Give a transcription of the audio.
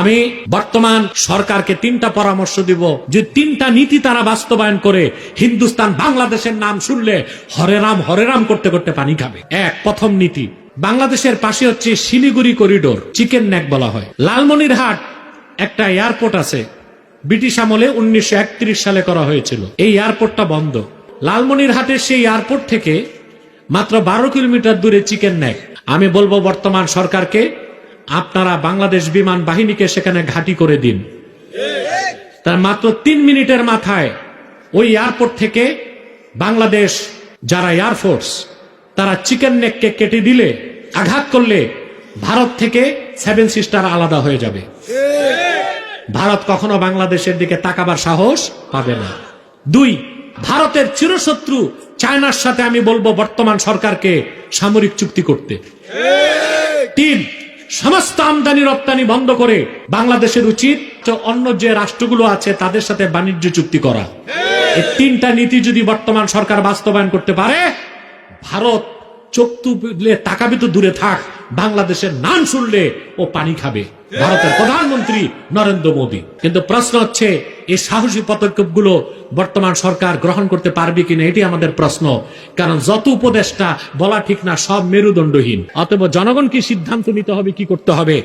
আমি বর্তমান সরকারকে তিনটা পরামর্শ দিব যে তিনটা নীতি তারা বাস্তবায়ন করে হিন্দুস্তান বাংলাদেশের নাম শুনলে হরে রাম হরে রাম করতে করতে পানি খাবে। এক, প্রথম নীতি, বাংলাদেশের পাশে হচ্ছে শিলিগুড়ি করিডোর, চিকেন নেক বলা হয়। লালমনিরহাট একটা এয়ারপোর্ট আছে, ব্রিটিশ আমলে উনিশশো একত্রিশ সালে করা হয়েছিল। এই এয়ারপোর্টটা বন্ধ। লালমনিরহাটের সেই এয়ারপোর্ট থেকে মাত্র বারো কিলোমিটার দূরে চিকেন নেক। আমি বলব বর্তমান সরকারকে আপনারা বাংলাদেশ বিমান বাহিনীকে সেখানে ঘাঁটি করে দিন। তার মাত্র তিন মিনিটের মাথায় ওই এয়ারপোর্ট থেকে বাংলাদেশ যারা এয়ারফোর্স তারা চিকেন নেককে কেটে দিলে, আঘাত করলে ভারত থেকে সেভেন সিস্টার আলাদা হয়ে যাবে। ভারত কখনো বাংলাদেশের দিকে তাকাবার সাহস পাবে না। দুই, ভারতের চিরশত্রু চায়নার সাথে আমি বলব বর্তমান সরকারকে সামরিক চুক্তি করতে। তিন সমস্ত আমদানি রপ্তানি বন্ধ করে বাংলাদেশের উচিত অন্য যে রাষ্ট্রগুলো আছে তাদের সাথে বাণিজ্য চুক্তি করা। এই তিনটা নীতি যদি বর্তমান সরকার বাস্তবায়ন করতে পারে, ভারত চোখ তুলে তাকাবি তো দূরে থাক, বাংলাদেশের নাম শুনলে ও পানি খাবে। ভারতের প্রধানমন্ত্রী নরেন্দ্র মোদী। কিন্তু প্রশ্ন হচ্ছে, এই সাহসী পদক্ষেপগুলো বর্তমান সরকার গ্রহণ করতে পারবে কিনা, এটি আমাদের প্রশ্ন। কারণ যত উপদেষ্টা বলা ঠিক না, সব মেরুদণ্ডহীন। অতএব জনগণকে সিদ্ধান্ত নিতে হবে কি করতে হবে।